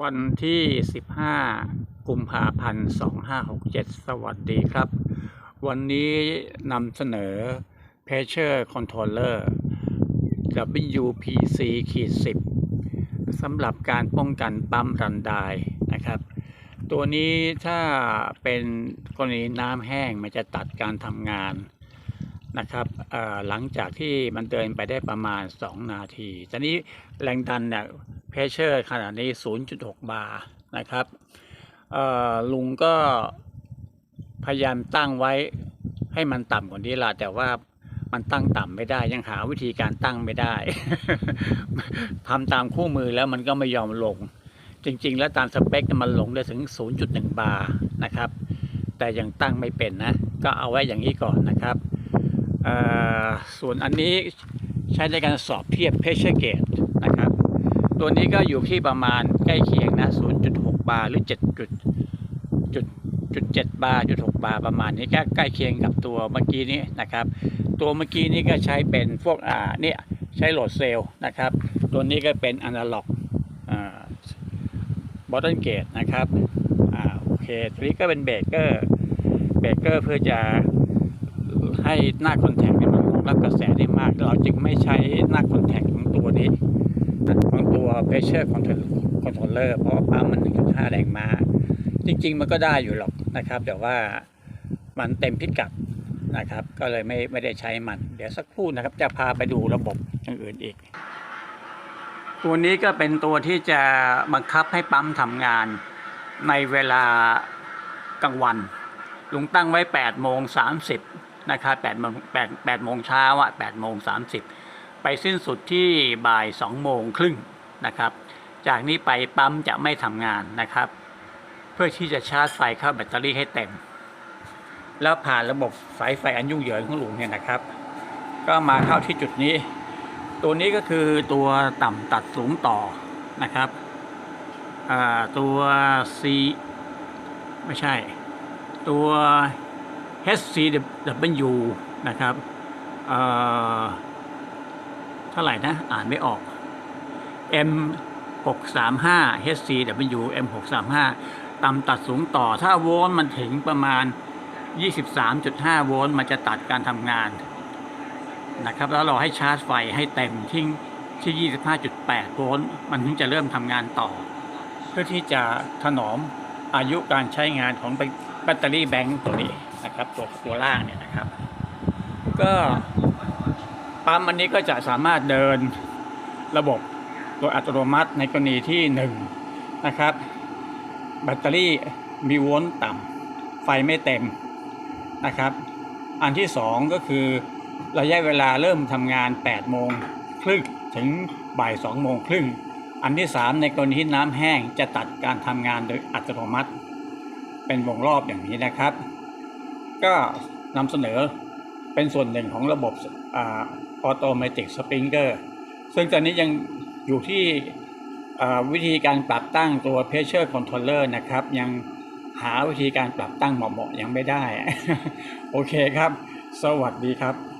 วันที่ 15 กุมภาพันธ์ 2567 สวัสดีครับ วันนี้นำเสนอ Pressure Controller WPC ขีด10สำหรับการป้องกันปั๊มรันไดนะครับ ตัวนี้ถ้าเป็นกรณีน้ำแห้งมันจะตัดการทำงานนะครับหลังจากที่มันเดินไปได้ประมาณ 2 นาทีตอนนี้แรงดันเนี่ย เพชเชอร์ขนาดนี้ 0.6 บาร์นะครับลุงก็พยายามตั้งไว้ให้มันต่ำกว่านี้ละแต่ว่ามันตั้งต่ำไม่ได้ ยังหาวิธีการตั้งไม่ได้ทำตามคู่มือแล้วมันก็ไม่ยอมลง จริง ๆ แล้วตามสเปคมันลงได้ถึง 0.1 บาร์นะครับ แต่ยังตั้งไม่เป็นนะ ก็เอาไว้อย่างนี้ก่อนนะครับ ส่วนอันนี้ใช้ในการสอบเทียบ pressure gauge นะครับ ตัวนี้ก็อยู่ที่ประมาณใกล้เคียงนะ 0.6 บาร์หรือ 7 จุดจุดจุด7บาร์จุด6บาร์ประมาณนี้ก็ใกล้เคียงกับตัวเมื่อกี้นี้นะครับ ตัวเมื่อกี้นี้ก็ใช้เป็นพวกอ่าเนี่ยใช้โหลดเซลล์นะครับ ตัวนี้ก็เป็นอนาล็อกบอตเทิลเกตนะครับอ่าโอเคตัวนี้ก็เป็นเบรกเกอร์เบรกเกอร์เพื่อจะให้หน้าคอนแทคเนี่มันรับกระแสได้มาก เราจึงไม่ใช้หน้าคอนแทคของตัวนี้ ของตัว pressure control- controller เพราะปั๊มมัน 1.5 แรงม้าจริง ๆ มันก็ได้อยู่หรอกนะครับ แต่ว่ามันเต็มพิกัดนะครับ ก็เลยไม่ไม่ได้ใช้มัน เดี๋ยวสักครู่นะครับ จะพาไปดูระบบอย่างอื่นอีก ตัวนี้ก็เป็นตัวที่จะบังคับให้ปั๊มทำงานในเวลากลางวัน ลุงตั้งไว้8โมง30นะครับ8โมง8 8โมงเช้าอะ8โมง30 ไปสิ้นสุดที่บ่าย2โมงครึ่งนะครับ จากนี้ไปปั๊มจะไม่ทำงานนะครับ เพื่อที่จะชาร์จไฟเข้าแบตเตอรี่ให้เต็ม แล้วผ่านระบบสายไฟอันยุ่งเหยิงของหลุงเนี่ยนะครับ ก็มาเข้าที่จุดนี้ ตัวนี้ก็คือตัวต่ำตัดสูงต่อนะครับตัว C ไม่ใช่ ตัว HCW นะครับ เท่าไหร่นะ อ่านไม่ออก M 6 3 5 HCW M 6 3 5ต่ำตัดสูงต่อ ถ้าโวลต์มันถึงประมาณ 23.5 โวลต์มันจะตัดการทำงานนะครับ แล้วเราให้ชาร์จไฟให้เต็มที่ที่ 25.8 โวลต์มันถึงจะเริ่มทำงานต่อ เพื่อที่จะถนอมอายุการใช้งานของแบตเตอรี่แบงค์ตัวนี้นะครับ ตัวตัวล่างเนี่ยนะครับ ก็ ปั๊มอันนี้ก็จะสามารถเดินระบบโดยอัตโนมัติในกรณีที่1นงนะครับแบตเตอรี่มีโวลต์ต่ำไฟไม่เต็มนะครับ อันที่ 2 ก็คือระยะเวลาเริ่มทำงาน 8 โมงครึ่งถึงบ่าย2โมงครึ่งอันที่ 3 ในกรณีที่น้ำแห้งจะตัดการทำงานโดยอัตโนมัติ เป็นวงรอบอย่างนี้นะครับ ก็นำเสนอเป็นส่วนหนึ่งของระบบ ออโตเมติกสปริงเกอร์ซึ่งตอนนี้ยังอยู่ที่วิธีการปรับตั้งตัว pressure controller นะครับ ยังหาวิธีการปรับตั้งเหมาะๆยังไม่ได้ โอเคครับ สวัสดีครับ